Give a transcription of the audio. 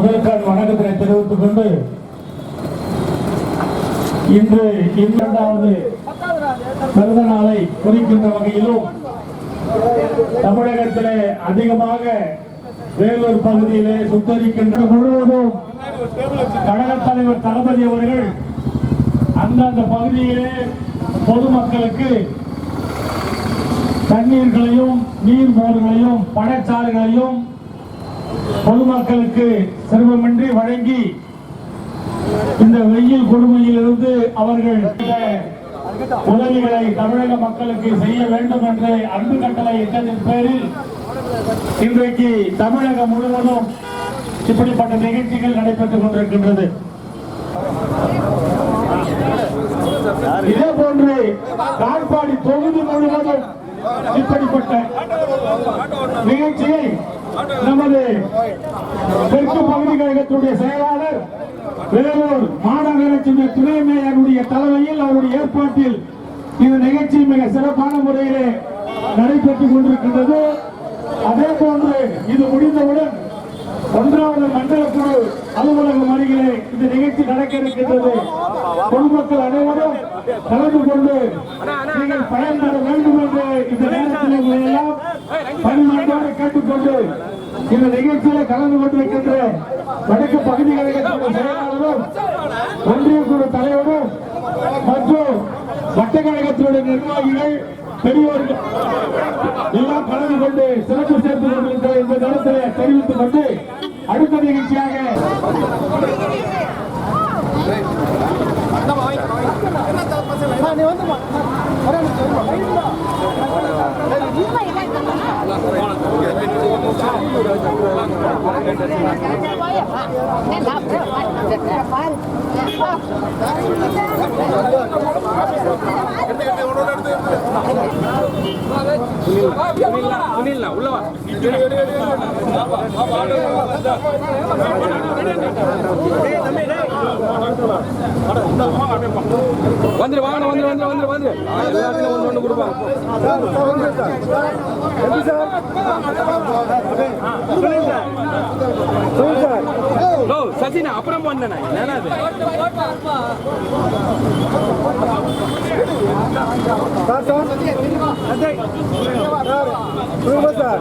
முதல்கால் வணக்கத்தினை தெரிவித்துக் கொண்டு இன்று இரண்டாவது பிறந்த நாளை குறிக்கின்ற வகையிலும் தமிழகத்திலே அதிகமாக வேலூர் பகுதியிலே சுத்தரிக்கின்ற முழுவதும் கழக தலைவர் தளபதி அவர்கள் அந்தந்த பகுதியிலே பொதுமக்களுக்கு தண்ணீர்களையும் நீர் போர்களையும் பழச்சாறுகளையும் பொதுமக்களுக்கு சிரமமின்றி வழங்கி இந்த வெயில் கொடுமையிலிருந்து அவர்கள் உதவிகளை தமிழக மக்களுக்கு செய்ய வேண்டும் என்று அன்பு கட்டளை இட்டதின் பேரில் இன்றைக்கு தமிழகம் முழுவதும் இப்படிப்பட்ட நிகழ்ச்சிகள் நடைபெற்றுக் கொண்டிருக்கின்றது. இதே போன்று காட்பாடி தொகுதி முழுவதும் இப்படிப்பட்ட நிகழ்ச்சியை நமது தெற்கு பகுதி கழகத்துடைய செயலாளர் வேலூர் மாநகராட்சி துணை மேயருடைய தலைமையில் அவருடைய ஏற்பாட்டில் இந்த நிகழ்ச்சி மிக சிறப்பான முறையிலே நடைபெற்றுக் கொண்டிருக்கின்றது. அதே போன்று இது முடிந்தவுடன் ஒன்றாவது மண்டல குழு அலுவலகம் அருகிலே இந்த நிகழ்ச்சி நடக்க இருக்கின்றது. பொதுமக்கள் அனைவரும் கலந்து கொண்டு நீங்கள் பயன்பெற வேண்டும் என்று இந்த பணிமன்றோடு கேட்டுக்கொண்டு இந்த நிகழ்ச்சியில கலந்து கொண்டிருக்கின்ற வடக்கு பகுதி கழகத்தின் செயலாளரும் ஒன்றிய குழு தலைவரும் மற்றும் வட்டக்கழகத்தினுடைய நிர்வாகிகள் பெரியோர்கள் எல்லாம் கலந்து கொண்டு சிறப்பு சேர்த்துக் கொண்டிருக்கிற இந்த நேரத்தில் தெரிவித்துக் கொண்டு அடுத்த நிகழ்ச்சியாக நீ வந்து வந்துரு வாங்க வந்துரு வந்துரு வந்துரு வந்துரு. ஒன்று ஒன்று கொடுப்பாங்க. சச்சினா அப்புறம் அது சார் சார்